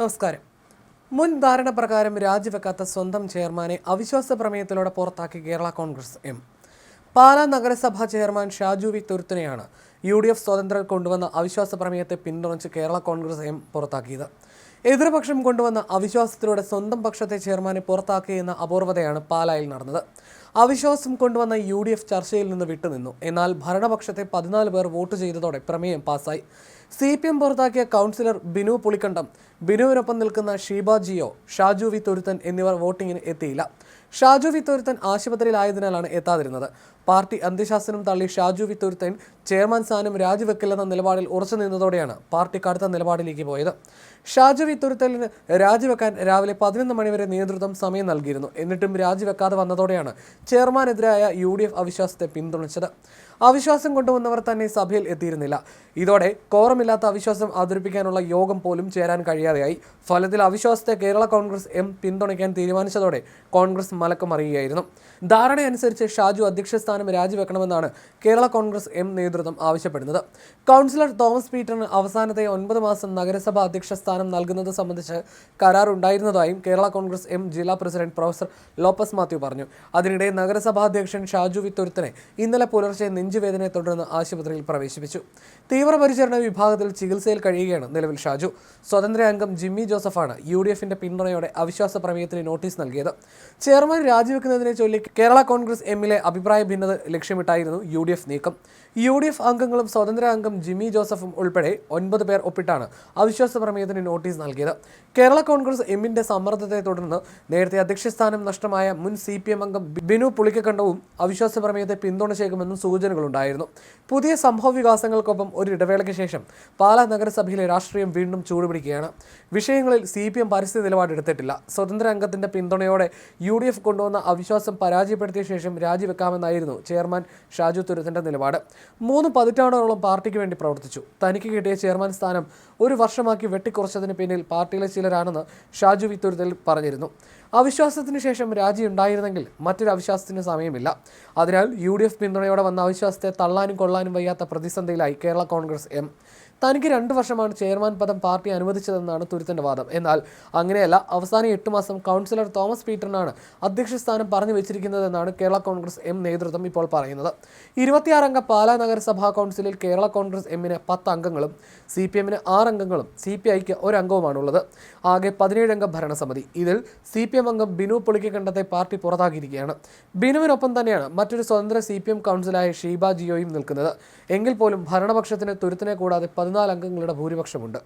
നമസ്കാരം. മുൻ ധാരണ പ്രകാരം രാജിവെക്കാത്ത സ്വന്തം ചെയർമാനെ അവിശ്വാസ പ്രമേയത്തിലൂടെ പുറത്താക്കി കേരള കോൺഗ്രസ് എം. പാലാ നഗരസഭാ ചെയർമാൻ ഷാജു വി തുരുത്തിനെയാണ് യു ഡി എഫ് സ്വതന്ത്രർ കൊണ്ടുവന്ന അവിശ്വാസ പ്രമേയത്തെ പിന്തുണച്ച് കേരള കോൺഗ്രസ് എം പുറത്താക്കിയത്. എതിർപക്ഷം കൊണ്ടുവന്ന അവിശ്വാസത്തിലൂടെ സ്വന്തം പക്ഷത്തെ ചെയർമാനെ പുറത്താക്കിയെന്ന അപൂർവതയാണ് പാലായിൽ നടന്നത്. അവിശ്വാസം കൊണ്ടുവന്ന യു ഡി എഫ് ചർച്ചയിൽ നിന്ന് വിട്ടുനിന്നു. എന്നാൽ ഭരണപക്ഷത്തെ പതിനാല് പേർ വോട്ട് ചെയ്തതോടെ പ്രമേയം പാസായി. സി പി എം പുറത്താക്കിയ കൗൺസിലർ ബിനു പുളിക്കണ്ടം ബിനുവിനൊപ്പം നിൽക്കുന്ന ഷീബ ജിയോ ഷാജു വി തുരുത്തൻ എന്നിവർ വോട്ടിങ്ങിന് എത്തിയില്ല. ഷാജു വി തുരുത്തൻ ആശുപത്രിയിലായതിനാലാണ് എത്താതിരുന്നത്. പാർട്ടി അന്ത്യശാസനം തള്ളി ഷാജു വി തുരുത്തൻ ചെയർമാൻ സ്ഥാനം രാജിവെക്കില്ലെന്ന നിലപാടിൽ ഉറച്ചു നിന്നതോടെയാണ് പാർട്ടി കടുത്ത നിലപാടിലേക്ക് പോയത്. ഷാജു വി തുരുത്തലിന് രാജിവെക്കാൻ രാവിലെ പതിനൊന്ന് മണിവരെ നേതൃത്വം സമയം നൽകിയിരുന്നു. എന്നിട്ടും രാജിവെക്കാതെ വന്നതോടെയാണ് ചെയർമാനെതിരായ യു ഡി എഫ് അവിശ്വാസത്തെ പിന്തുണച്ചത്. അവിശ്വാസം കൊണ്ടുവന്നവർ തന്നെ സഭയിൽ എത്തിയിരുന്നില്ല. ഇതോടെ കോറമില്ലാത്ത അവിശ്വാസം അവതരിപ്പിക്കാനുള്ള യോഗം പോലും ചേരാൻ കഴിയാതെയായി. ഫലത്തിൽ അവിശ്വാസത്തെ കേരള കോൺഗ്രസ് എം പിന്തുണയ്ക്കാൻ തീരുമാനിച്ചതോടെ കോൺഗ്രസ് മലക്കം അറിയുകയായിരുന്നു ധാരണയനുസരിച്ച് ഷാജു അധ്യക്ഷ സ്ഥാനം രാജിവെക്കണമെന്നാണ് കേരള കോൺഗ്രസ് എം നേതൃത്വം ആവശ്യപ്പെടുന്നത്. കൗൺസിലർ തോമസ് പീറ്ററിന് അവസാനത്തെ ഒൻപത് മാസം നഗരസഭാ അധ്യക്ഷ സ്ഥാനം നൽകുന്നത് സംബന്ധിച്ച് കരാറുണ്ടായിരുന്നതായും കേരള കോൺഗ്രസ് എം ജില്ലാ പ്രസിഡന്റ് പ്രൊഫസർ ലോപ്പസ് മാത്യു പറഞ്ഞു. അതിനിടെ നഗരസഭാ അധ്യക്ഷൻ ഷാജു വിത്തുരുത്തിനെ ഇന്നലെ പുലർച്ചെ നെഞ്ചുവേദനയെ തുടർന്ന് ആശുപത്രിയിൽ പ്രവേശിപ്പിച്ചു. തീവ്രപരിചരണ വിഭാഗത്തിൽ ചികിത്സയിൽ കഴിയുകയാണ് നിലവിൽ ഷാജു. സ്വതന്ത്ര അംഗം ജിമ്മി ജോസഫാണ് യു ഡി എഫിന്റെ പിന്തുണയോടെ അവിശ്വാസ പ്രമേയത്തിന് നോട്ടീസ് നൽകിയത്. ചെയർമാൻ രാജിവെക്കുന്നതിനെ ചൊല്ലി കേരള കോൺഗ്രസ് എമ്മിലെ അഭിപ്രായ ഭിന്നത ലക്ഷ്യമിട്ടായിരുന്നു യു ഡി എഫ് നീക്കം. യു ഡി എഫ് അംഗങ്ങളും സ്വതന്ത്ര അംഗം ജിമ്മി ജോസഫും ഉൾപ്പെടെ ഒൻപത് പേർ ഒപ്പിട്ടാണ് അവിശ്വാസ പ്രമേയത്തിന് നോട്ടീസ് നൽകിയത്. കേരള കോൺഗ്രസ് എമ്മിന്റെ സമ്മർദ്ദത്തെ തുടർന്ന് നേരത്തെ അധ്യക്ഷസ്ഥാനം നഷ്ടമായ മുൻ സി പി എം അംഗം ബിനു പുളിക്കക്കണ്ടവും അവിശ്വാസ പ്രമേയത്തെ പിന്തുണച്ചേക്കുമെന്നും സൂചനകളുണ്ടായിരുന്നു. പുതിയ സംഭവ വികാസങ്ങൾക്കൊപ്പം ഒരു ഇടവേളയ്ക്ക് ശേഷം പാലാ നഗരസഭയിലെ രാഷ്ട്രീയം വീണ്ടും ചൂടുപിടിക്കുകയാണ്. വിഷയങ്ങളിൽ സി പി എം പരിസ്ഥിതി നിലപാടെടുത്തിട്ടില്ല സ്വതന്ത്ര അംഗത്തിന്റെ പിന്തുണയോടെ യു ഡി എഫ് കൊണ്ടുവന്ന അവിശ്വാസം പരാജയപ്പെടുത്തിയ ശേഷം രാജിവെക്കാമെന്നായിരുന്നു ചെയർമാൻ ഷാജു തുരുത്തിന്റെ നിലപാട്. മൂന്ന് പതിറ്റാണ്ടോളം പാർട്ടിക്ക് വേണ്ടി പ്രവർത്തിച്ചു. തനിക്ക് കിട്ടിയ ചെയർമാൻ സ്ഥാനം ഒരു വർഷമാക്കി വെട്ടിക്കുറച്ചതിന് പിന്നിൽ പാർട്ടിയിലെ ചിലരാണെന്ന് ഷാജു വിത്തുരുത്തിൽ പറഞ്ഞിരുന്നു. അവിശ്വാസത്തിന് ശേഷം രാജി ഉണ്ടായിരുന്നെങ്കിൽ മറ്റൊരു അവിശ്വാസത്തിന് സമയമില്ല. അതിനാൽ യു ഡി എഫ് പിന്തുണയോടെ വന്ന അവിശ്വാസത്തെ തള്ളാനും കൊള്ളാനും വയ്യാത്ത പ്രതിസന്ധിയിലായി കേരള കോൺഗ്രസ് എം. തനിക്ക് രണ്ട് വർഷമാണ് ചെയർമാൻ പദം പാർട്ടി അനുവദിച്ചതെന്നാണ് തുരുത്തിന്റെ വാദം. എന്നാൽ അങ്ങനെയല്ല അവസാന എട്ട് മാസം കൗൺസിലർ തോമസ് പീറ്ററിനാണ് അധ്യക്ഷ സ്ഥാനം പറഞ്ഞു വെച്ചിരിക്കുന്നതെന്നാണ് കേരള കോൺഗ്രസ് എം നേതൃത്വം ഇപ്പോൾ പറയുന്നത്. ഇരുപത്തിയാറംഗ പാലാ നഗരസഭാ കൗൺസിലിൽ കേരള കോൺഗ്രസ് എമ്മിന് പത്ത് അംഗങ്ങളും സി പി എമ്മിന് ആറ് അംഗങ്ങളും സി പി ഐക്ക് ഒരു അംഗവുമാണുള്ളത്. ആകെ പതിനേഴംഗ ഭരണസമിതി. ഇതിൽ സി പി എം അംഗം ബിനു പുളിക്കണ്ടത്തെ പാർട്ടി പുറത്താക്കിയിരിക്കുകയാണ് ബിനുവിനൊപ്പം തന്നെയാണ് മറ്റൊരു സ്വതന്ത്ര സി പി എം കൗൺസിലായ ഷീബ ജിയോയും നിൽക്കുന്നത്. എങ്കിൽ പോലും ഭരണപക്ഷത്തിന് തുരുത്തിനെ കൂടാതെ പതിനാല് അംഗങ്ങളുടെ ഭൂരിപക്ഷമുണ്ട്.